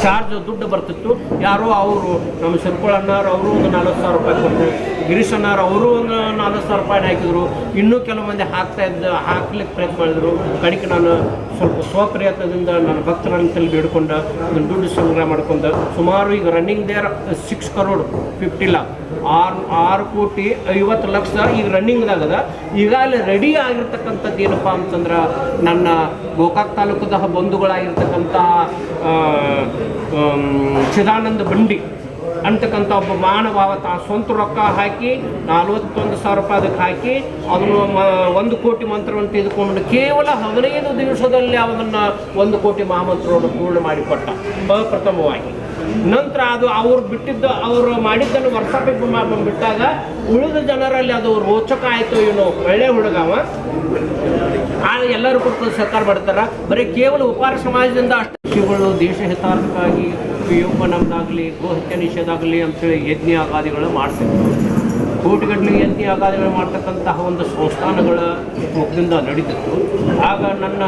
ಚಾರ್ಜ್ ದುಡ್ಡು ಬರ್ತಿತ್ತು. ಯಾರೋ ಅವರು ನಮ್ಮ ಶಿರ್ಕೊಳಣ್ಣವ್ರು ಅವರು ಒಂದು ನಲ್ವತ್ತು ಸಾವಿರ ರೂಪಾಯಿ ಕೊಟ್ಟರು ಗಿರೀಶ್ ಅಣ್ಣವ್ರು ಅವರು ಒಂದು ನಲ್ವತ್ತು ಸಾವಿರ ರೂಪಾಯಿ ಹಾಕಿದ್ರು. ಇನ್ನೂ ಕೆಲವು ಮಂದಿ ಹಾಕ್ತಾ ಇದ್ದ, ಹಾಕ್ಲಿಕ್ಕೆ ಪ್ರಯತ್ನ ಮಾಡಿದ್ರು. ಕಡೆಗೆ ನಾನು ಸ್ವಲ್ಪ ಸ್ವಪ್ರಯತ್ನದಿಂದ ನನ್ನ ಭಕ್ತರನ್ನು ಬೇಡ್ಕೊಂಡು ನನ್ನ ದುಡ್ಡು ಸಂಗ್ರಹ ಮಾಡ್ಕೊಂಡು. ಸುಮಾರು ಈಗ running there six crore fifty lakh ಆರು ಆರು ಕೋಟಿ ಐವತ್ತು ಲಕ್ಷ ಈಗ ರನ್ನಿಂಗ್ದಾಗದ ಈಗಾಗಲೇ ರೆಡಿ ಆಗಿರ್ತಕ್ಕಂಥದ್ದು ಏನಪ್ಪ ಅಂತಂದ್ರೆ ನನ್ನ ಗೋಕಾಕ್ ತಾಲೂಕದ ಬಂಧುಗಳಾಗಿರ್ತಕ್ಕಂತಹ ಚಿದಾನಂದ ಬಂಡಿ ಅಂತಕ್ಕಂಥ ಒಬ್ಬ ಮಾನಭಾವ ತಾ ಸ್ವಂತ ರೊಕ್ಕ ಹಾಕಿ, ನಲ್ವತ್ತೊಂದು ಸಾವಿರ ರೂಪಾಯಿ ಅದಕ್ಕೆ ಹಾಕಿ ಅದನ್ನು ಮ, ಒಂದು ಕೋಟಿ ಮಂತ್ರವನ್ನು ತೆಗೆದುಕೊಂಡು ಕೇವಲ ಹದಿನೈದು ದಿವಸದಲ್ಲಿ ಅದನ್ನು ಒಂದು ಕೋಟಿ ಮಹಾಮಂತ್ರವನ್ನು ಪೂರ್ಣ ಮಾಡಿಕೊಟ್ಟ ಪ್ರಪ್ರಥಮವಾಗಿ ನಂತರ ಅದು ಅವ್ರು ಬಿಟ್ಟಿದ್ದ, ಅವರು ಮಾಡಿದ್ದನ್ನು ವರ್ಷಾಪಿಗೆ ಬಿಟ್ಟಾಗ ಉಳಿದ ಜನರಲ್ಲಿ ಅದು ರೋಚಕ ಆಯಿತು ಏನು, ಒಳ್ಳೆ ಹುಡುಗವ. ಆ ಎಲ್ಲರೂ ಕೂಡ ಸರ್ಕಾರ ಮಾಡ್ತಾರ ಬರೀ ಕೇವಲ ಉಪಾರ ಸಮಾಜದಿಂದ ಅಷ್ಟು ಶಿವಗಳು ದೇಶ ಹಿತಾರ್ಥಕ್ಕಾಗಿ ವಿಯೋಗ ನಮ್ದಾಗಲಿ, ಗೋಹತ್ಯೆ ನಿಷೇಧ ಆಗಲಿ ಅಂತೇಳಿ ಯಜ್ಞ ಮಾಡ್ತಿದ್ರು ಕೋಟಿಗಟ್ಟಲೆ ಯಂತಿ ಆಗಾದಿಗಳು ಮಾಡ್ತಕ್ಕಂತಹ ಒಂದು ಸಂಸ್ಥಾನಗಳ ಮುಖದಿಂದ ನಡೀತಿತ್ತು. ಆಗ ನನ್ನ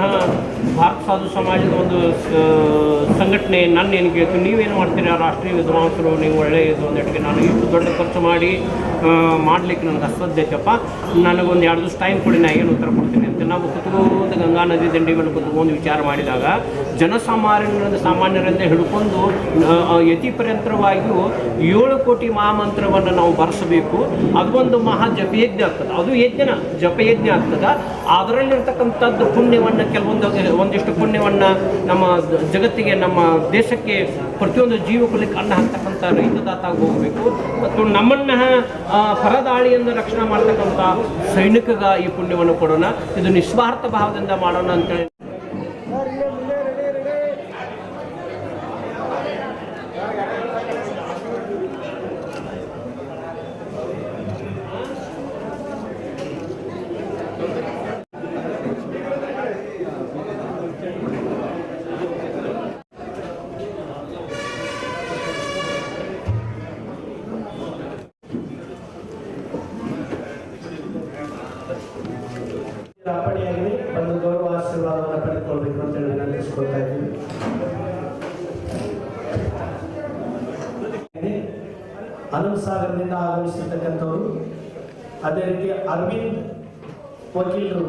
ಭಾರತ ಸಾಧು ಸಮಾಜದ ಒಂದು ಸಂಘಟನೆ ನನ್ನ ಏನು ಕೇಳ್ತು ನೀವೇನು ಮಾಡ್ತೀರಾ? ರಾಷ್ಟ್ರೀಯ ವಿದ್ವಾಂಸರು ನೀವು ಒಳ್ಳೆಯದು ಅಂದಟ್ಟಿಗೆ ನಾನು ಇಷ್ಟು ದೊಡ್ಡ ಖರ್ಚು ಮಾಡಿ ಮಾಡಲಿಕ್ಕೆ ನನಗೆ ಅಸಾಧ್ಯಪ್ಪ ನನಗೊಂದು ಎರಡು ದಿವಸ ಟೈಮ್ ಕೊಡಿ ನಾನು ಏನು ಉತ್ತರ ಕೊಡ್ತೀನಿ ಅಂತ. ನಾವು ಕುತ್ಕೋದು ಗಂಗಾ ನದಿ ದಂಡಿ ಮೇಲೆ ಕುತ್ಕೊಂಡು ವಿಚಾರ ಮಾಡಿದಾಗ ಜನಸಾಮಾನ್ಯರಿಂದ ಸಾಮಾನ್ಯರಿಂದ ಹಿಡ್ಕೊಂಡು ಆ, ಯತಿ ಪರ್ಯಂತರವಾಗಿಯೂ ಏಳು ಕೋಟಿ ಮಹಾಮಂತ್ರವನ್ನು ನಾವು ಬರೆಸಬೇಕು. ಒಂದು ಮಹಾ ಜಪಯಜ್ಞ ಆಗ್ತದೆ. ಅದು ಯಜ್ಞನ ಜಪಯಜ್ಞ ಆಗ್ತದೆ. ಅದರಲ್ಲಿರ್ತಕ್ಕಂಥದ್ದು ಪುಣ್ಯವನ್ನು ಕೆಲವೊಂದು ಒಂದಿಷ್ಟು ಪುಣ್ಯವನ್ನು ನಮ್ಮ ಜಗತ್ತಿಗೆ ನಮ್ಮ ದೇಶಕ್ಕೆ ಪ್ರತಿಯೊಂದು ಜೀವಕುಲಕ್ಕೆ ಅನ್ನ ಹಾಕ್ತಕ್ಕಂಥ ರೈತದಾತ ಹೋಗಬೇಕು ಮತ್ತು ನಮ್ಮನ್ನು ಪರದಾಳಿಯನ್ನು ರಕ್ಷಣೆ ಮಾಡ್ತಕ್ಕಂಥ ಸೈನಿಕಗ ಈ ಪುಣ್ಯವನ್ನು ಕೊಡೋಣ. ಇದು ನಿಸ್ವಾರ್ಥ ಭಾವದಿಂದ ಮಾಡೋಣ ಅಂತೇಳಿ ಅದೇ ರೀತಿ ಅರವಿಂದ್ ವಕೀಲರು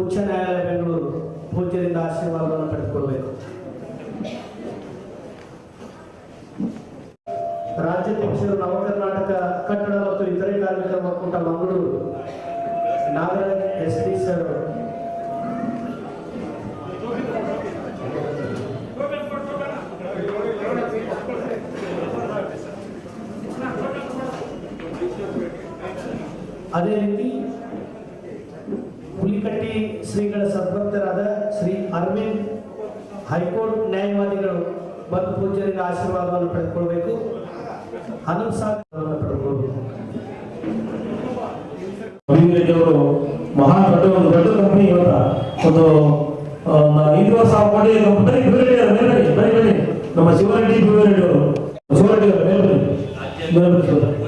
ಉಚ್ಚ ನ್ಯಾಯಾಲಯ ಬೆಂಗಳೂರು ಪೂಜ್ಯರಿಂದ ಆಶೀರ್ವಾದವನ್ನು ಪಡೆದುಕೊಳ್ಬೇಕು ರಾಜ್ಯಾಧ್ಯಕ್ಷರು ನವಕರ್ನಾಟಕ ಕಟ್ಟಡ ಮತ್ತು ಇತರೆ ಕಾರ್ಮಿಕರ ಒಕ್ಕೂಟ Mangaluru. Nagaraj S D sir. ಅದೇ ರೀತಿ ಹುಲಿಕಟ್ಟಿ ಶ್ರೀಗಳ ಸದ್ಭಕ್ತರಾದ ಶ್ರೀ ಅರವಿಂದ್ ಹೈಕೋರ್ಟ್ ನ್ಯಾಯವಾದಿಗಳು ಬಂದು ಪೂಜ್ಯರಿಗೆ ಆಶೀರ್ವಾದವನ್ನು ಪಡೆದುಕೊಳ್ಬೇಕು. ಹನ್ನೊಂದು ಸಾವಿರವನ್ನು ಪಡೆದುಕೊಳ್ಬೇಕು. ಅವರು ಮಹಾ ದೊಡ್ಡ ಒಂದು ದೊಡ್ಡ ಕಂಪನಿ ಇವತ್ತ. ಒಂದು ಐದುವರೆ ಸಾವಿರ ಕೋಟಿ ಕಂಪನಿ ಬಿವರೆಡ್ಡಿ ನಮ್ಮ ಶಿವರೆಡ್ಡಿ ಬಿವರೆಡ್ಡಿ ಅವರು. ಶಿವರೆಡ್ಡಿ ಅವರು ಮೇಲೆ ಬನ್ನಿ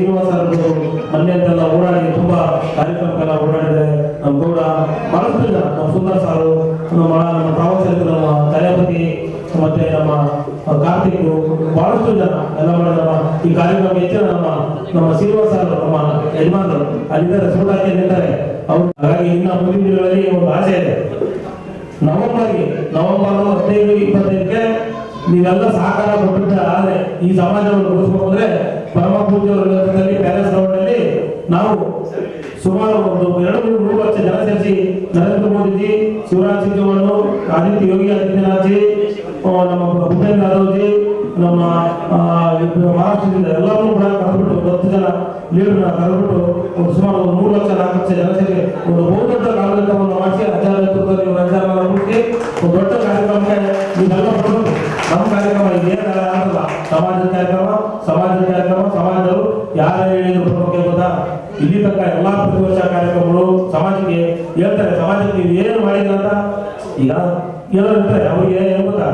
ಶ್ರೀನಿವಾಸ ಮನೆಯಂತೆಲ್ಲ ಓಡಾಡಿ ತುಂಬಾ ಕಾರ್ಯಕ್ರಮಕ್ಕೆಲ್ಲ ಓಡಾಡಿದೆ ನಮ್ಮ ಗೌಡ ಬಹಳಷ್ಟು ಜನ, ನಮ್ಮ ಸುಂದರ ಸಾರು, ನಮ್ಮ ನಮ್ಮ ಪ್ರವಾಸ ನಮ್ಮ ತಲೆಪತಿ ಮತ್ತೆ ನಮ್ಮ ಕಾರ್ತಿಕ್ ಬಹಳಷ್ಟು ಜನ ಎಲ್ಲ ಮಾಡಿದ ಈ ಕಾರ್ಯಕ್ರಮ ಹೆಚ್ಚಿನ ನಮ್ಮ ನಮ್ಮ ಶ್ರೀನಿವಾಸ ನಮ್ಮ ಯಜಮಾನರು ಅಲ್ಲಿದ್ದಾರೆ ಸೂಟಾಕಿ ನಿಂತಾರೆ ಅವರು ಹಾಗಾಗಿ ಇನ್ನ ಮುಂದಿನ ದಿನಗಳಲ್ಲಿ ಒಂದು ಆಸೆ ಇದೆ. ನವೆಂಬರ್ಗೆ, ನವೆಂಬರ್ ಹದಿನೈದು, ಇಪ್ಪತ್ತೈದಕ್ಕೆ ನೀವೆಲ್ಲ ಸಹಕಾರ ಕೊಟ್ಟಿದ್ದ ಆದ್ರೆ ಈ ಸಮಾಜವನ್ನು ಉಳಿಸ್ಕೊಂಡ್ರೆ ಪರಮ ಪೂಜೆಯವರ ನೇತೃತ್ವದಲ್ಲಿ ಪ್ಯಾಲೇಸ್ ಗ್ರೌಂಡ್ ಅಲ್ಲಿ ನಾವು ಸುಮಾರು ಒಂದು ಎರಡು ಮೂರು ಲಕ್ಷ ಜನ ಸೇರಿಸಿ ನರೇಂದ್ರ ಮೋದಿಜಿ, ಶಿವರಾಜ್ ಸಿಂಗ್ ಚೌಹಾಣ್, ಆದಿತ್ಯ ಯೋಗಿ ಆದಿತ್ಯನಾಥ್ ಜಿ ನಮ್ಮ ಭೂಪೇಂದ್ರ ಯಾದವ್ ಜಿ, ನಮ್ಮ ಮಹಾರಾಷ್ಟ್ರದಿಂದ ಎಲ್ಲರೂ ಕೂಡ ಕರೆದ್ಬಿಟ್ಟು ಒಂದು ಹತ್ತು ಜನ ಲೀಡರ್ನ ಕರೆದ್ಬಿಟ್ಟು ಒಂದು ಸುಮಾರು ಒಂದು ಮೂರು ಲಕ್ಷ, ನಾಲ್ಕು ಲಕ್ಷ ಜನ ಸೇರಿ ಒಂದು ಬಹುದೊಡ್ಡ ಕಾರ್ಯಕ್ರಮವನ್ನು ಮಾಡಿಸಿ ಅಜ್ಜ ನೇತೃತ್ವದಲ್ಲಿ ಒಂದು ಮುಗಿಸಿ ಒಂದು ದೊಡ್ಡ ಕಾರ್ಯಕ್ರಮಕ್ಕೆ ನೀವೆಲ್ಲ ಇದೇನಲ್ಲ ಆಗಲ್ಲ ಸಮಾಜದ ಕಾರ್ಯಕ್ರಮ ಸಮಾಜದ ಕಾರ್ಯಕ್ರಮ, ಸಮಾಜದವರು ಯಾರು ಹೇಳಿದ್ರು ಪ್ರಮುಖ ಗೊತ್ತಾ ಇಲ್ಲಿ ತನಕ ಎಲ್ಲಾ ಪ್ರತಿ ಕಾರ್ಯಕ್ರಮಗಳು ಸಮಾಜಕ್ಕೆ ಹೇಳ್ತಾರೆ. ಸಮಾಜಕ್ಕೆ ಏನು ಮಾಡಿದ್ರ ಅಂತ? ಈಗ ಏನೋ ಇರ್ತಾರೆ ಅವ್ರಿಗೆ ಏನು ಗೊತ್ತಾ?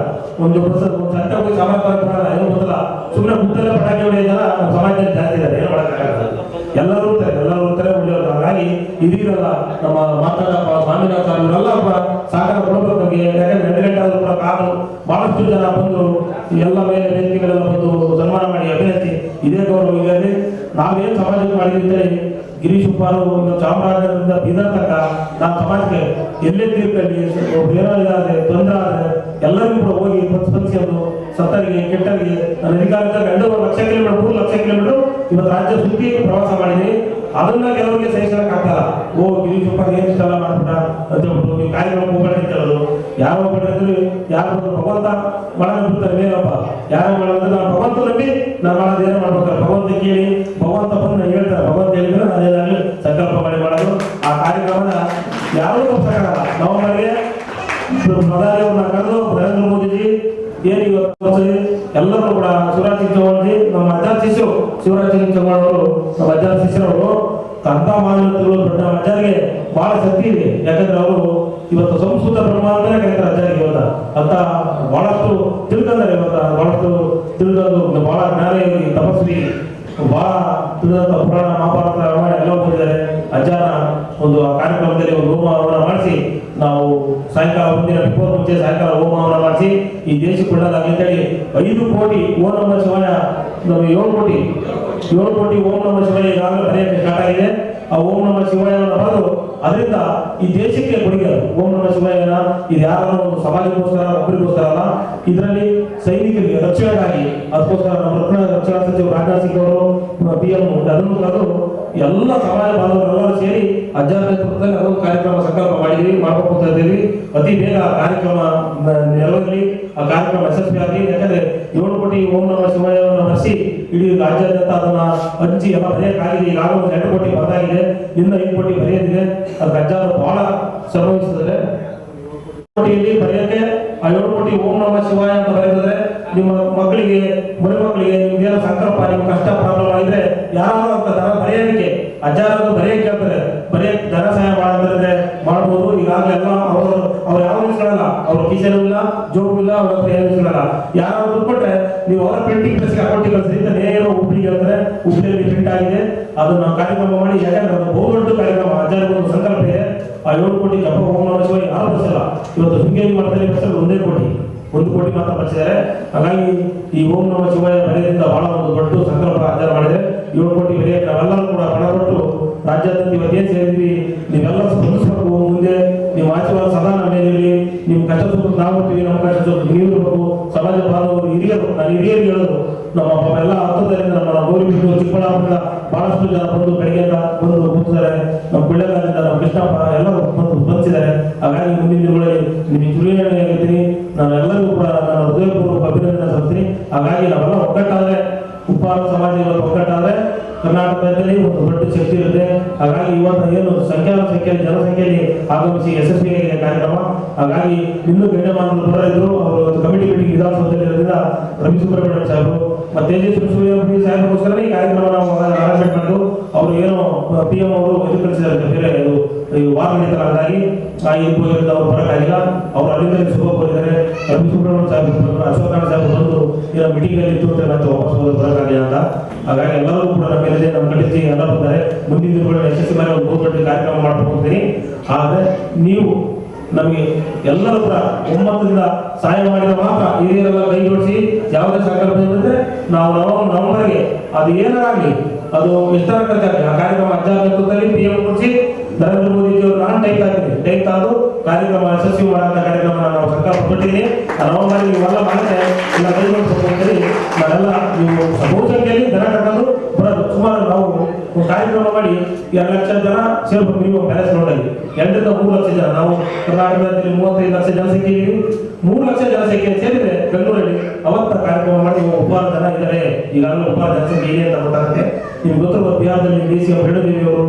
ಒಂದು ಸಂತ ಹೋಗಿ ಸಮಾಜ ಬರಲ್ಲ ಏನು ಗೊತ್ತಲ್ಲ ಸುಮ್ಮನೆ ಹುಟ್ಟಲ್ಲ ಪಟಾಕಿ ಹೊಡೆಯೋ ಜನ ನಮ್ಮ ಸಮಾಜದಲ್ಲಿ ಜಾಸ್ತಿ ಇದ್ದಾರೆ. ಏನು ಮಾಡೋಕ್ಕಾಗಲ್ಲ. ಎಲ್ಲರೂ ಎಲ್ಲರೂ ಹಾಗಾಗಿ ಇದೀರಲ್ಲ ನಮ್ಮ ಮಾತಾಡಪ್ಪ ಸ್ವಾಮಿನಾಥ ಇವರೆಲ್ಲ ಸಾಗರ ಸಹಕಾರ ಬಗ್ಗೆ ಯಾಕಂದ್ರೆ ಎರಡು ಗಂಟೆ ಆದ್ರೂ ಕೂಡ ಕಾದು ಬಹಳಷ್ಟು ಜನ ಬಂದು ಎಲ್ಲ ಮೇಲೆ ವೇದಿಕೆಗಳೆಲ್ಲ ಬಂದು ಸನ್ಮಾನ ಮಾಡಿ ಅಭಿನಯಿಸಿ ಇದೇ ಗೌರವ ಇದೆ ನಾವೇನು ಸಮಾಜಕ್ಕೆ ಅಂತೇಳಿ ಗಿರೀಶ್ ಉಪ್ಪಾರು ಚಾಮರಾಜನಗರದಿಂದ ಬೀದರ್ ತನಕ ನಾವು ಸಮಾಜಕ್ಕೆ ಎಲ್ಲೇ ಏನೋ ಇದಾದ್ರೆ ತೊಂದರೆ ಆದ್ರೆ ಎಲ್ಲರಿಗೂ ಕೂಡ ಹೋಗಿ ಸ್ಪಂದಿಸೋದು ಸತ್ತರಿಗೆ ಕೆಟ್ಟರಿಗೆ ನನ್ನ ಅಧಿಕಾರದಾಗ ಎರಡೂವರೆ ಲಕ್ಷ ಕಿಲೋಮೀಟರ್, ಮೂರು ಲಕ್ಷ ಕಿಲೋಮೀಟರ್ ಇವತ್ತು ರಾಜ್ಯ ಸುತ್ತಿ ಪ್ರವಾಸ ಮಾಡಿದ್ದೀನಿ. ಅದನ್ನ ಕೆಲವರಿಗೆ ಸಹಿಸಕ್ ಆಗ್ತಾರ ಓ ಗಿರೀಶ್ ಏನು ಇಷ್ಟೆಲ್ಲ ಮಾಡ್ಬಿಟ್ಟ? ಅಂತ ಹೇಳ್ಬಿಟ್ಟು ನೀವು ಕಾರ್ಯಕ್ರಮ ಹೋಗ್ಬೇಡಿ ಅಂತ ಹೇಳೋದು. ಯಾರೋ ಹೋಗ್ಬೇಡಿ ಯಾರು ಭಗವಂತ ಮಾಡೋದು ಬಿಡ್ತಾರೆ, ಮೇಲಪ್ಪ. ಯಾರೋ ಮಾಡೋದು ನಾನು ಭಗವಂತ ನಂಬಿ ನಾನು ಮಾಡೋದು ಏನೋ ಮಾಡ್ಬೇಕಾರೆ ಭಗವಂತ ಕೇಳಿ, ಭಗವಂತ ಬಂದು ನಾನು ಹೇಳ್ತಾರೆ. ಭಗವಂತ ಹೇಳಿದ್ರೆ ನಾನು ಸಂಕಲ್ಪ ಮಾಡಿ ಮಾಡೋದು. ಆ ಕಾರ್ಯಕ್ರಮನ ಯಾರೂ ತಪ್ಪಿಸಕ್ಕಾಗಲ್ಲ ನವೆಂಬರ್ಗೆ ಪ್ರಧಾನಿಯವ್ರನ್ನ ಕರೆದು ನರೇಂದ್ರ ಮೋದಿಜಿ, ಏನು ಇವತ್ತು ಎಲ್ಲರೂ ಕೂಡ ಶಿವರಾಜ್ ಸಿಂಗ್ ಚೌಹಾಣ್ ಜಿ, ನಮ್ಮ ಅಜಾರ್ ಶಿಷ್ಯರು, ಶಿವರಾಜ್ ಸಿಂಗ್ ಚೌಹಾಣ್ ಅವರು, ನಮ್ಮ ಅಜಾರ್ ಶಿಷ್ಯರವರು ಮಾನವತೆಗಳು ದೊಡ್ಡ ಅಜಾರ್ಗೆ ಬಹಳ ಶಕ್ತಿ ಇದೆ. ಯಾಕಂದ್ರೆ ಅವರು ಇವತ್ತು ಸಂಸ್ಕೃತ ಬ್ರಹ್ಮ ಅಂತಾನೆ ಕರೀತಾರೆ ಇವತ್ತ. ಅಂತ ಬಹಳಷ್ಟು ತಿಳ್ಕೊಂಡಾರೆ ಇವತ್ತ. ಬಹಳಷ್ಟು ತಿಳ್ಕೊಂಡು ಬಹಳ ಜ್ಞಾನಿ ತಪಸ್ವಿ ಬಹಳ ತಿಳಿದಂತ ಪುರಾಣ ಮಹಾಭಾರತ, ರಾಮಾಯಣ ಎಲ್ಲ ಓದಿದ್ದಾರೆ ಅಜ್ಜನ ಒಂದು ಆ ಕಾರ್ಯಕ್ರಮದಲ್ಲಿ ಒಂದು ಹೋಮವನ್ನು ಮಾಡಿಸಿ, ನಾವು ಸಾಯಂಕಾಲ ಮುಂದಿನ ಬಿಫೋರ್ ಮುಂಚೆ ಸಾಯಂಕಾಲ ಹೋಮವನ್ನು ಮಾಡಿಸಿ, ಈ ದೇಶಕ್ಕೆ ಒಳ್ಳೆದಾಗಲಿ ಅಂತೇಳಿ ಐದು ಕೋಟಿ ಓಮ ನಮ ಶಿವಾಯ ನಮಗೆ ಏಳು ಕೋಟಿ ಏಳು ಕೋಟಿ ಓಂ ನಮ್ಮ ಶಿವಾಯ ಈಗಾಗಲೇ ಬರೆಯಕ್ಕೆ ಸ್ಟಾರ್ಟ್ ಆಗಿದೆ. ಆ ಓಂ ನಮ್ಮ ಶಿವಾಯವನ್ನು ಬರೆದು ಅದರಿಂದ ಈ ದೇಶಕ್ಕೆ ಕೊಡುಗೆ. ಓಂ ನಮ ಶಿವಯ್ಯನ ಇದು ಯಾರೋ ಒಂದು ಸಮಾಜಕ್ಕೋಸ್ಕರ ಒಬ್ಬರಿಗೋಸ್ಕರ ಅಲ್ಲ. ಇದರಲ್ಲಿ ಸೈನಿಕರಿಗೆ ರಕ್ಷಣೆಗಾಗಿ ಅದಕ್ಕೋಸ್ಕರ ನಮ್ಮ ರಕ್ಷಣಾ ರಕ್ಷಣಾ ಸಚಿವರು ರಾಜನಾಥ್ ಸಿಂಗ್ ಅವರು ಪಿ ಎಂ ಅದನ್ನು ಕರೆದು ಎಲ್ಲ ಸಮಾಜ ಬಾಂಧವರೆಲ್ಲರೂ ಸೇರಿ ಅಜ್ಜರ ನೇತೃತ್ವದಲ್ಲಿ ಅದೊಂದು ಕಾರ್ಯಕ್ರಮ ಸಂಕಲ್ಪ ಮಾಡಿದ್ವಿ ಮಾಡ್ಬೇಕು ಅಂತ ಇದ್ದೀವಿ. ಅತಿ ಬೇಗ ಕಾರ್ಯಕ್ರಮ ನೆರವೇರಲಿ ಆ ಕಾರ್ಯಕ್ರಮ ಯಶಸ್ವಿಯಾಗಿ ಯಾಕಂದ್ರೆ ಏಳು ಕೋಟಿ ಓಂ ನಮ ಶಿವಾಯವನ್ನು ಹರಿಸಿ ಇಡೀ ರಾಜ್ಯಾದ್ಯಂತ ಅದನ್ನ ಹಂಚಿ ಎಲ್ಲ ಬರೆಯಕ್ಕಾಗಿದೆ ಈಗಾಗಲೇ ಒಂದು ಎಂಟು ಕೋಟಿ ಬರೆದಾಗಿದೆ. ಇನ್ನು ಐದು ಕೋಟಿ ಬರೆಯೋದಿದೆ. ಅದು ಅಜ್ಜರು ಬಹಳ ಸಂಭವಿಸಿದರೆ ಕೋಟಿಯಲ್ಲಿ ಬರೆಯಕ್ಕೆ ಆ ಏಳು ಕೋಟಿ ಓಂ ನಮ ಶಿವಾಯ ಅಂತ ಬರೆದಿದ್ರೆ ನಿಮ್ಮ ಮಕ್ಕಳಿಗೆ ಮರಿ ಮಕ್ಕಳಿಗೆ ನಿಮ್ಗೇನೋ ಸಂಕಲ್ಪ ನಿಮ್ ಕಷ್ಟ ಪ್ರಾಬ್ಲಮ್ ಆಗಿದ್ರೆ ಯಾರು ಅಂತ ದರ ಬರೆಯೋದಕ್ಕೆ ಅಜ್ಜಾರು ಬರೆಯಕ್ಕೆ ಹೇಳ್ತಾರೆ ಬರೆಯಕ್ ಧನ ಸಹಾಯ ಮಾಡಿದ್ರೆ ಮಾಡ್ಬೋದು. ಈಗಾಗಲೇ ಎಲ್ಲ ಅವರು, ಅವ್ರು ಯಾವ ಇಸ್ಕೊಳ್ಳಲ್ಲ ಅವ್ರ ಕಿಶನ್ ಇಲ್ಲ ಜೋಬ್ ಇಲ್ಲ, ಅವ್ರ ಹತ್ರ ಏನು ಯಾರು ದುಡ್ಡು ಕೊಟ್ರೆ ನೀವು ಅವರ ಪ್ರಿಂಟಿಂಗ್ ಪ್ರೆಸ್ಗೆ ಅಕೌಂಟಿಗೆ ಕಳಿಸ್ರಿ ಅಂತ ನೇರ ಹುಬ್ಳಿಗೆ ಹೇಳ್ತಾರೆ ಹುಬ್ಳಿಯಲ್ಲಿ ಪ್ರಿಂಟ್ ಆಗಿದೆ. ಅದನ್ನ ನಾವು ಕಾರ್ಯಕ್ರಮ ಮಾಡಿ, ಯಾಕಂದ್ರೆ ಅದು ಬಹುದೊಡ್ಡ ಕಾರ್ಯಕ್ರಮ ಅಜ್ಜಾರಿಗೆ ಒಂದು ಸಂಕಲ್ಪ ಇದೆ. ಆ ಏಳು ಕೋಟಿ ಕಪ್ಪ ಹೋಮ ಯಾರು ಬರೆಸಿಲ್ಲ. ಇವತ್ತು ಶೃಂಗೇರಿ ಮಾಡ್ತಾರೆ ಬಸ್ಸಲ್ಲಿ ಒಂದೇ ಕೋಟಿ. ಒಂದು ಕೋಟಿ ಮಾತ್ರ ಬರೆಸಿದ್ದಾರೆ. ಹಾಗಾಗಿ ಈ ಓಂ ನಮ ಶಿವಾಯ ಬರೆಯದಿಂದ ಬಹಳ ಒಂದು ದೊಡ್ಡ ಸಂಕಲ್ಪ ಅಜ್ಜಾರ ಮಾಡಿದೆ. ಏಳು ಕೋಟಿ ಬರೆಯಕ್ಕೆ ನಾವೆಲ್ಲರೂ ಕೂಡ ಹಣ ಕೊಟ್ಟು ರಾಜ್ಯಾದ್ಯಂತ ಇವತ್ತೇನು ಸೇರಿದ್ವಿ ನೀವೆಲ್ಲ ಕಷ್ಟ ಸುಖ ನಾವು ಇರ್ತೀವಿ ನಮ್ಮ ಕಷ್ಟ ಸುಖ ನೀವು ಇರಬೇಕು ಸಮಾಜ ಬಾಂಧವರು ಹಿರಿಯರು, ನಾನು ಹಿರಿಯರಿಗೆ ಹೇಳೋದು, ನಮ್ಮ ಎಲ್ಲ ಹತ್ತದರಿಂದ ನಮ್ಮ ಗೋರಿಬಿಟ್ಟು ಚಿಕ್ಕಬಳ್ಳಾಪುರದಿಂದ ಬಹಳಷ್ಟು ಜನ ಬಂದು ಬೆಳಗ್ಗೆಯಿಂದ ಬಂದು ಕೂತಿದ್ದಾರೆ. ನಮ್ಮ ಕೊಳ್ಳೇಗಾಲದಿಂದ ನಮ್ಮ ಕೃಷ್ಣಪ್ಪ ಎಲ್ಲರೂ ಬಂದು ಬಂದಿದ್ದಾರೆ ಹಾಗಾಗಿ ಮುಂದಿನ ದಿನಗಳಲ್ಲಿ ನಿಮಗೆ ಆಗಿರ್ತೀನಿ ನಾನು ಎಲ್ಲರಿಗೂ ಕೂಡ ನನ್ನ ಹೃದಯಪೂರ್ವಕ ಅಭಿನಂದನೆ ಸಲ್ಲಿಸ್ತೀನಿ. ಹಾಗಾಗಿ ನಾವೆಲ್ಲ ಒಗ್ಗಟ್ಟಾದ್ರೆ, ಉಪ್ಪಾರ ಸಮಾಜ ಒಗ್ಗಟ್ಟಾದ್ರೆ ಕರ್ನಾಟಕದಲ್ಲಿ ಒಂದು ದೊಡ್ಡ ಶಕ್ತಿ ಇರುತ್ತೆ. ಹಾಗಾಗಿ ಇವತ್ತು ಏನು ಸಂಖ್ಯಾನ ಸಂಖ್ಯೆಯಲ್ಲಿ, ಜನಸಂಖ್ಯೆಯಲ್ಲಿ ಆಗಮಿಸಿ ಯಶಸ್ವಿಯಾಗಿದೆ ಕಾರ್ಯಕ್ರಮ. ಹಾಗಾಗಿ ಇನ್ನೂ ಗಣ್ಯಮಾನರು ಬರಲಿದ್ರು ಅವರು ಕಮಿಟಿ ಮೀಟಿಂಗ್ ವಿಧಾನಸೌಧದಲ್ಲಿ ಇರೋದ್ರಿಂದ ರವಿ ಸುಬ್ರಹ್ಮಣ್ಯ ಸಾಹೇಬರು ಮತ್ತೆ ತೇಜಸ್ವಿ ಸೂರ್ಯ ಸಾಹೇಬ್ಗೋಸ್ಕರ ಈ ಕಾರ್ಯಕ್ರಮ ನಾವು ಅರೇಂಜ್ಮೆಂಟ್ ಮಾಡಿದ್ದು ಅವರು ಏನೋ ಪಿ ಎಂ ಅವರು ಇದು ಬೇರೆ ಇದು ವಾರ ಹಾಗಾಗಿ ಆ ಹೋಗಿರೋದು ಅವ್ರು ಬರೋಕ್ಕಾಗಿಲ್ಲ. ಅವ್ರು ಅಲ್ಲಿಂದಲೇ ಶುಭ ಕೋರಿದ್ದಾರೆ. ರವಿ ಸುಬ್ರಹ್ಮಣ್ಯ ಸಾಹೇಬ್ ಅಶೋಕ ಸಾಹೇಬ್ ಬಂದು ಮೀಟಿಂಗಲ್ಲಿ ಇತ್ತು ಅಂತ ನಾನು ವಾಪಸ್ ಹೋಗೋದು ಬರೋಕ್ಕಾಗಿಲ್ಲ ಅಂತ. ಹಾಗಾಗಿ ಎಲ್ಲರೂ ಕೂಡ ನಮ್ಮ ಮೇಲೆ ನಮ್ಮ ಕಳಿಸಿ ಎಲ್ಲ ಬಂದರೆ ಮುಂದಿನ ದಿನಗಳಲ್ಲಿ ಯಶಸ್ವಿ ಮೇಲೆ ಒಂದು ಬಹುದೊಡ್ಡ ಕಾರ್ಯಕ್ರಮ ಮಾಡ್ಬೇಕು ಅಂತೀನಿ ಆದರೆ ನೀವು ನಮಗೆ ಎಲ್ಲರೂ ಕೂಡ ಒಮ್ಮತದಿಂದ ಸಹಾಯ ಮಾಡಿದ ಮಾತ್ರ ಹಿರಿಯರೆಲ್ಲ ಕೈ ಜೋಡಿಸಿ ಯಾವುದೇ ಸಂಕಲ್ಪ ಇಲ್ಲದ್ರೆ ನಾವು ನವೆಂಬರ್ ನವಂಬರ್ಗೆ ಅದು ಏನಾಗಲಿ, ಅದು ಎಷ್ಟರ ಆ ಕಾರ್ಯಕ್ರಮ ಅಜ್ಜ ನೇತೃತ್ವದಲ್ಲಿ ಪಿ ಎಂ ಕೊಡಿಸಿ ನರೇಂದ್ರ ಮೋದಿ ಅವರು ನಾನು ಟೈಪ್ ಹಾಕಿದ್ದೀನಿ ಟೈಪ್ ಕಾರ್ಯಕ್ರಮ ಯಶಸ್ವಿ ಮಾಡೋಂಥ ಕಾರ್ಯಕ್ರಮ ನಾವು ಸರ್ಕಾರ ಕೊಟ್ಟಿದ್ದೀನಿ ನವೆಂಬರ್ ನೀವೆಲ್ಲ ಮಾಡಿದ್ರೆ ಇಲ್ಲ ಗೌರ್ಮೆಂಟ್ ಅಂತೇಳಿ ನಾವೆಲ್ಲ ನೀವು ಬಹುಸಂಖ್ಯೆಯಲ್ಲಿ ದನ ಕಟ್ಟಲು ಬರೋದು. ಸುಮಾರು ನಾವು ಕಾರ್ಯಕ್ರಮ ಮಾಡಿ ಎರಡು ಲಕ್ಷ ಜನ ಸೇರ್ಬೇಕು ಮಿನಿಮಮ್ ಪ್ಯಾಲೇಸ್ ನೋಡಲ್ಲಿ. ಎಂಟರಿಂದ ಮೂರು ಲಕ್ಷ ಜನ. ನಾವು ಕರ್ನಾಟಕದಲ್ಲಿ ಮೂವತ್ತೈದು ಲಕ್ಷ ಜನಸಂಖ್ಯೆ ಇದೀವಿ ಮೂರು ಲಕ್ಷ ಜನಸಂಖ್ಯೆ ಸೇರಿದ್ರೆ ಬೆಂಗಳೂರಲ್ಲಿ ಅವತ್ತ ಕಾರ್ಯಕ್ರಮ ಮಾಡಿ ಉಪಹಾರ ಜನ ಇದ್ದಾರೆ. ಈಗಾಗಲೇ ಉಪಹಾರ ಜನಸಂಖ್ಯೆ ಇದೆ ಅಂತ ಗೊತ್ತಾಗುತ್ತೆ. ನಿಮ್ಗೆ ಗೊತ್ತಿರುವ ಬಿಹಾರದಲ್ಲಿ ಡಿ ಸಿ ಎಂ ಅವರು